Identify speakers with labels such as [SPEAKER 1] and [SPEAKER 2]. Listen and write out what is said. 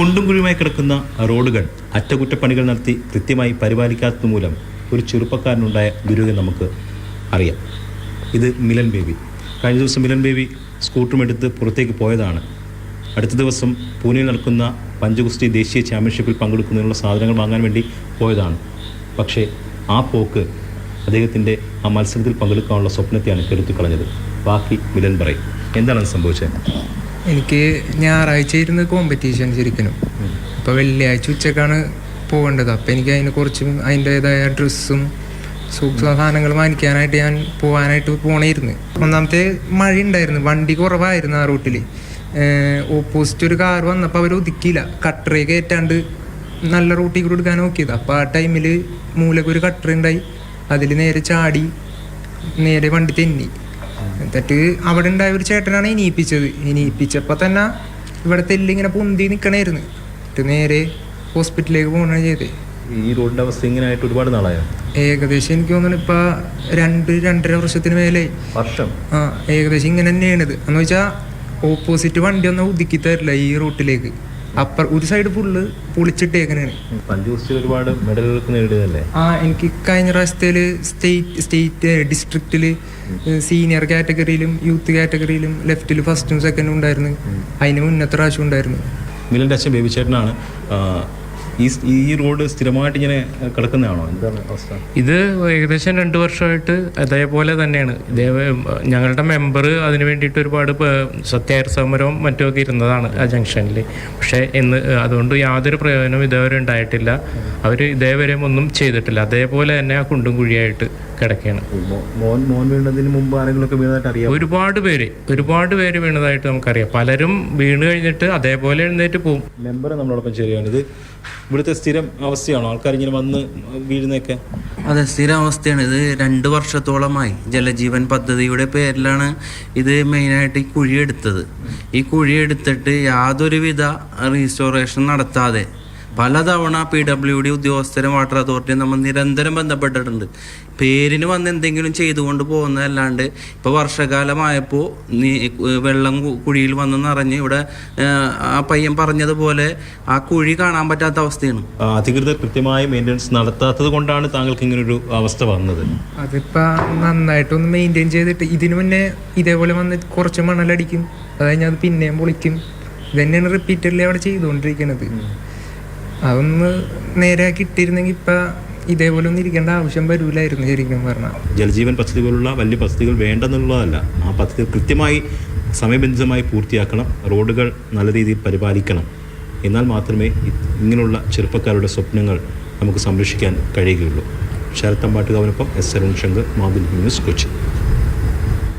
[SPEAKER 1] കുണ്ടും കുഴിയുമായി കിടക്കുന്ന റോഡുകൾ അറ്റകുറ്റപ്പണികൾ നടത്തി കൃത്യമായി പരിപാലിക്കാത്തത് മൂലം ഒരു ചെറുപ്പക്കാരനുണ്ടായ ദുരിതം നമുക്ക് അറിയാം. ഇത് മിലൻ ബേബി. കഴിഞ്ഞ ദിവസം മിലൻ ബേബി സ്കൂട്ടറും എടുത്ത് പുറത്തേക്ക് പോയതാണ്. അടുത്ത ദിവസം പൂനെയിൽ നടക്കുന്ന പഞ്ചഗുസ്തി ദേശീയ ചാമ്പ്യൻഷിപ്പിൽ പങ്കെടുക്കുന്നതിനുള്ള സാധനങ്ങൾ വാങ്ങാൻ വേണ്ടി പോയതാണ്. പക്ഷേ ആ പോക്ക് അദ്ദേഹത്തിന്റെ ആ മത്സരത്തിൽ പങ്കെടുക്കാനുള്ള സ്വപ്നത്തെയാണ് കെടുത്തി കളഞ്ഞത് ബാക്കി മിലൻ പറയും. എന്താണ് സംഭവിച്ചത്?
[SPEAKER 2] എനിക്ക് ഞായറാഴ്ച ഇരുന്ന് കോമ്പറ്റീഷൻ ശരിക്കും അപ്പോൾ വെള്ളിയാഴ്ച ഉച്ചക്കാണ് പോകേണ്ടത്. അപ്പോൾ എനിക്ക് അതിനെ കുറച്ചും അതിന്റേതായ ഡ്രസ്സും സാധനങ്ങൾ വാങ്ങിക്കാനായിട്ട് ഞാൻ പോകാനായിട്ട് പോണേരുന്നു ഒന്നാമത്തെ മഴ ഉണ്ടായിരുന്നു. വണ്ടി കുറവായിരുന്നു ആ റൂട്ടിൽ ഓപ്പോസിറ്റ് ഒരു കാർ വന്നപ്പോൾ അവർ ഒതുക്കിയില്ല. കട്ടറേ കയറ്റാണ്ട് നല്ല റൂട്ടിൽ കൂടെ എടുക്കാൻ നോക്കിയത്. അപ്പോൾ ആ ടൈമിൽ മൂലക്കൊരു കട്ടർ ഉണ്ടായി. അതിൽ നേരെ ചാടി നേരെ വണ്ടി തെന്നി. എന്നിട്ട് അവിടെ ഉണ്ടായ ഒരു ചേട്ടനാണ് ഇനിയിപ്പിച്ചത് ഇനിയിപ്പിച്ചപ്പോൾ തന്നെ ഇവിടെ തെല്ലിങ്ങനെ പൊന്തി നിൽക്കണായിരുന്നു എന്നിട്ട് നേരെ ഹോസ്പിറ്റലിലേക്ക് പോകണ ചെയ്തത്
[SPEAKER 1] ഈ റോഡിന്റെ അവസ്ഥ ഇങ്ങനെയായിട്ട് ഒരുപാട് നാളായോ?
[SPEAKER 2] ഏകദേശം എനിക്ക് തോന്നുന്നു ഇപ്പൊ രണ്ട് രണ്ടര വർഷത്തിന് മേലെ
[SPEAKER 1] വർഷം?
[SPEAKER 2] ആ ഏകദേശം ഇങ്ങനെ തന്നെയാണിത് എന്ന് വെച്ചാ ഓപ്പോസിറ്റ് വണ്ടി ഒന്നും ഒതുക്കി തരില്ല ഈ റൂട്ടിലേക്ക്. അപ്പർ ഒരു സൈഡ് ഫുള്ള്
[SPEAKER 1] പൊളിച്ചിട്ട് ഒരുപാട് മെഡലുകൾക്ക് നേടിയതല്ലേ?
[SPEAKER 2] ആ എനിക്ക് കഴിഞ്ഞ പ്രാവശ്യത്തിൽ സ്റ്റേറ്റ് സ്റ്റേറ്റ് ഡിസ്ട്രിക്റ്റിൽ സീനിയർ കാറ്റഗറിയിലും യൂത്ത് കാറ്റഗറിയിലും ലെഫ്റ്റിൽ ഫസ്റ്റും സെക്കൻഡും ഉണ്ടായിരുന്നു. അതിന് മുന്നത്തെ പ്രാവശ്യം ഉണ്ടായിരുന്നു.
[SPEAKER 1] മിലന്റെ അച്ഛൻ ബേബി ചേട്ടനാണ് ആ, ഈ ഈ റോഡ് സ്ഥിരമായിട്ട് ഇങ്ങനെ കിടക്കുന്നതാണോ? എന്താണ് അവസ്ഥ?
[SPEAKER 3] ഇത് ഏകദേശം രണ്ട് വർഷമായിട്ട് അതേപോലെ തന്നെയാണ്. ഇതേ ഞങ്ങളുടെ മെമ്പർ അതിന് വേണ്ടിയിട്ട് ഒരുപാട് സത്യാഗ്രഹ സമരവും മറ്റുമൊക്കെ ഇരുന്നതാണ് ആ ജംഗ്ഷനിൽ പക്ഷേ ഇന്ന് അതുകൊണ്ട് യാതൊരു പ്രയോജനവും ഇതേവരെ ഉണ്ടായിട്ടില്ല. അവർ ഇതേവരെ ഒന്നും ചെയ്തിട്ടില്ല. അതേപോലെ തന്നെ ആ കുണ്ടും കുഴിയായിട്ട് കിടക്കുകയാണ്
[SPEAKER 1] മോൻ മോൻ വീണതിന് മുമ്പ് ആരെങ്കിലുമൊക്കെ വീണതായിട്ട് അറിയാം
[SPEAKER 3] ഒരുപാട് പേര് ഒരുപാട് പേര് വീണതായിട്ട് നമുക്കറിയാം. പലരും വീണ് കഴിഞ്ഞിട്ട് അതേപോലെ എഴുന്നേറ്റ് പോകും
[SPEAKER 1] മെമ്പർ നമ്മളോടൊപ്പം ശരിയാണ് ഇത് ഇവിടുത്തെ സ്ഥിരം അവസ്ഥയാണോ? ആൾക്കാർ ഇങ്ങനെ വന്ന് വീഴുന്നൊക്കെ
[SPEAKER 4] അതെ സ്ഥിര അവസ്ഥയാണ്. ഇത് രണ്ട് വർഷത്തോളമായി ജലജീവൻ പദ്ധതിയുടെ പേരിലാണ് ഇത് മെയിനായിട്ട് ഈ കുഴിയെടുത്തത്. ഈ കുഴിയെടുത്തിട്ട് യാതൊരുവിധ റീസ്റ്റോറേഷൻ നടത്താതെ പലതവണ പി ഡബ്ല്യു ഡി ഉദ്യോഗസ്ഥരും വാട്ടർ അതോറിറ്റിയും നമ്മൾ നിരന്തരം ബന്ധപ്പെട്ടിട്ടുണ്ട്. പേരിന് വന്ന് എന്തെങ്കിലും ചെയ്തുകൊണ്ട് പോകുന്നതല്ലാണ്ട് ഇപ്പോൾ വർഷകാലമായപ്പോൾ നീ വെള്ളം കുഴിയിൽ വന്ന് നിറഞ്ഞ് ഇവിടെ ആ, പയ്യൻ പറഞ്ഞതുപോലെ ആ കുഴി കാണാൻ പറ്റാത്ത അവസ്ഥയാണ്.
[SPEAKER 1] അധികൃതർ കൃത്യമായ മെയിന്റെനൻസ് നടത്താത്തത് കൊണ്ടാണ് താങ്കൾക്ക് ഇങ്ങനൊരു അവസ്ഥ വന്നത്.
[SPEAKER 2] അതിപ്പോൾ നന്നായിട്ടൊന്ന് മെയിന്റെയിൻ ചെയ്തിട്ട് ഇതിനു മുന്നേ ഇതേപോലെ വന്ന് കുറച്ച് മണലടിക്കും. അത് കഴിഞ്ഞാൽ അത് പിന്നെയും പൊളിക്കും. ഇതന്നെയാണ് തന്നെയാണ് റിപ്പീറ്റഡ്ലി അവിടെ ചെയ്തുകൊണ്ടിരിക്കുന്നത് അതൊന്ന് നേരെയാക്കി ഇട്ടിരുന്നെങ്കിൽ ഇപ്പം ഇതേപോലെ ഒന്നും ഇരിക്കേണ്ട ആവശ്യം വരൂലായിരുന്നു ശരിക്കും പറഞ്ഞാൽ
[SPEAKER 1] ജലജീവൻ പദ്ധതി പോലുള്ള വലിയ പദ്ധതികൾ വേണ്ടെന്നുള്ളതല്ല. ആ പദ്ധതി കൃത്യമായി സമയബന്ധിതമായി പൂർത്തിയാക്കണം റോഡുകൾ നല്ല രീതിയിൽ പരിപാലിക്കണം. എന്നാൽ മാത്രമേ ഇങ്ങനെയുള്ള ചെറുപ്പക്കാരുടെ സ്വപ്നങ്ങൾ നമുക്ക് സംരക്ഷിക്കാൻ കഴിയുകയുള്ളൂ. ശരത് തമ്പാട്ടുകാവിനൊപ്പം എസ് അരുൺ ശങ്കർ മാവിൽ ന്യൂസ് കൊച്ചി.